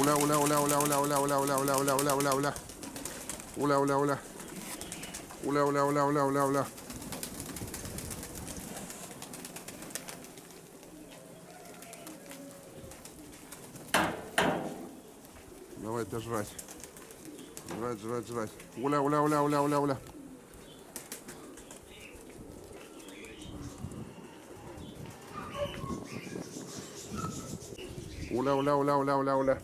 Уля, уля, уля, уля, уля, уля, уля, уля, уля, уля, уля, уля, уля. Уля, уля, уля. Уля, уля, уля, уля, уля, уля. Давайте жрать. Жрать, жрать, жрать. Уля, уля, уля, уля, уля, уля. Уля, уля, уля, уля, уля, уля.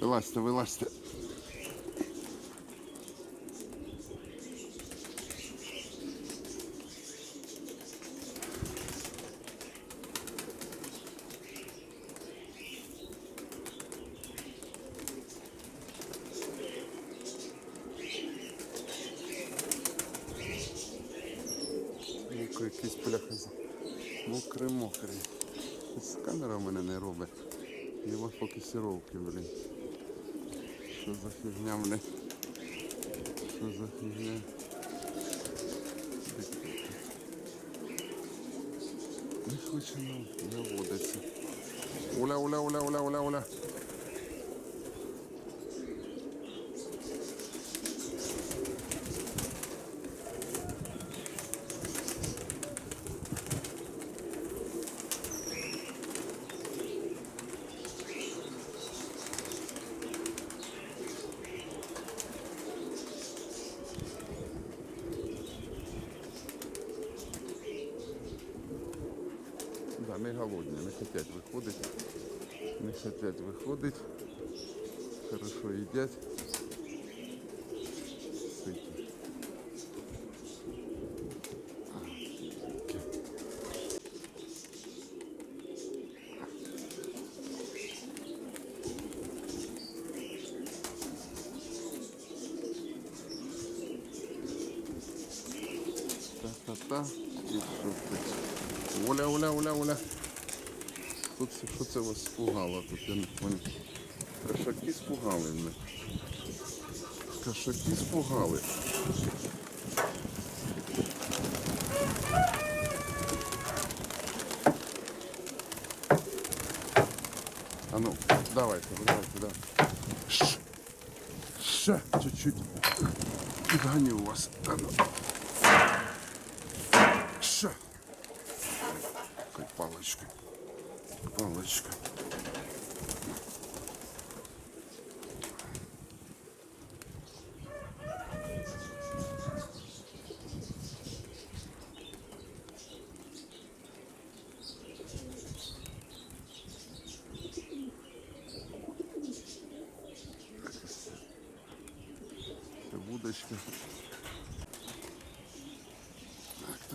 Вилазьте, вилазьте. Якийсь пляха. Мокрий, мокрий. Камера в мене не робить. Нема фокусировки, блін. Що за фігня, блядь? Що за фігня? Не хоче ну, нам наводиться. Оля, оля, оля, оля, оля, оля. Они голодные, у них опять выходит. У них опять выходит. Хорошо їдять. Сыти. Та-та-та. Оля, Оля, Оля, Оля. Тут що це вас спугало? Тут я не понял. Кошаки спугали мене. Кошаки спугали. А ну, давайте, давайте. Ш- Ще чуть-чуть підганю вас. А ну. Палочка, палочка. Будочка.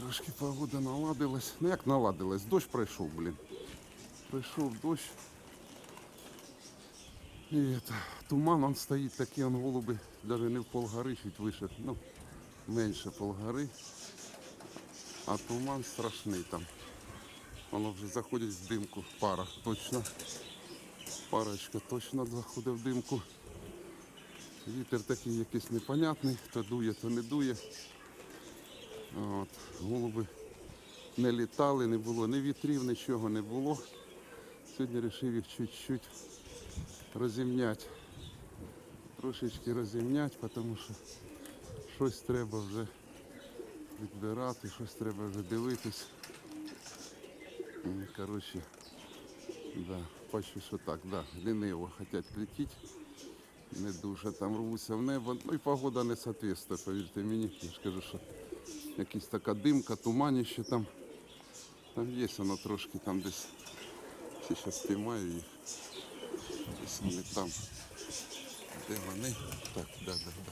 Трошки погода наладилась. Ну як наладилась? Дощ пройшов, блін. Прийшов дощ. І это, туман он стоїть такий, он голуби, навіть не в полгори чуть вище, ну, менше полгори. А туман страшний там. Воно вже заходить в димку. Пара точно. Парочка точно заходить в димку. Вітер такий якийсь непонятний, то дує, то не дує. От, голуби не літали, не було ні вітрів, нічого не було. Сьогодні вирішив їх чуть-чуть розімняти. Трошечки розімняти, тому що щось треба вже відбирати, щось треба вже дивитись. Коротше, да, бачу, що так, да, ліниво хочуть летіти. Не дуже там рвуться в небо. Ну і погода не соответствує, повірте мені. Я ж кажу, що якась така димка, туманіще там. Там є воно трошки там десь. Зараз спіймаю їх. Десь вони там. Де вони? Так, да, да, да.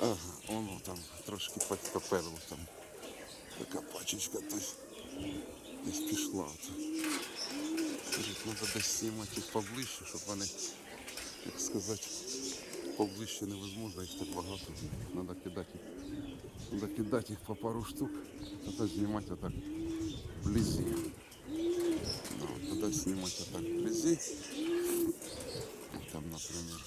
Ага, воно там трошки поперло там. Така пачечка десь, десь пішла. Треба десь знімати їх поближче, щоб вони, як сказати, поближче невозможно, їх так багато. Треба кидати їх. Надо кидать их по пару штук, тогда снимать вот так вблизи. Ну, тогда снимать вот так вблизи. Там, например.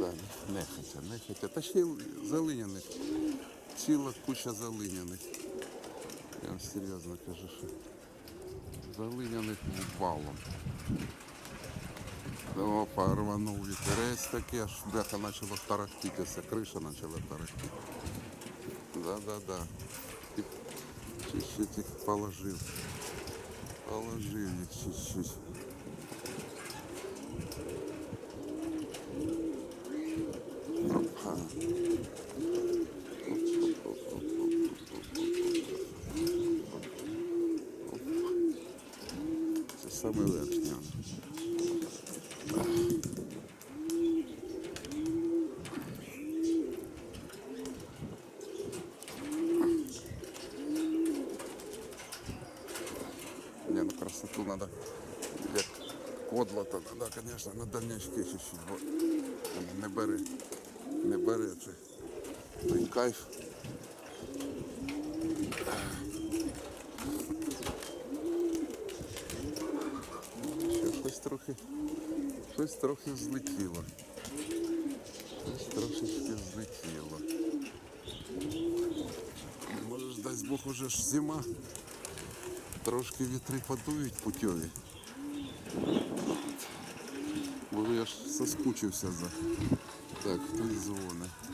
Да, Нехотя, нехотя. Й залиняних. Ціла куча залиняних. Вам серйозно кажу, що залиняних валом. Опа, рванув вітерець такий, аж бляха почала тарахтитися, криша почала тарахтити. Да-да-да. Чуть-чуть їх положив. Положив їх чуть-чуть. Саме верхнє. Не, ну красоту надо, як кодлата, надо, конечно, на дальнячки чуть-чуть, не бере, не бере це той кайф. Ще щось трохи, щось трохи злетіло. Щось трошечки злетіло. Може дасть Бог уже ж зима. Трошки вітри подують путьові. Бо я ж соскучився за. Так, хтось дзвонить.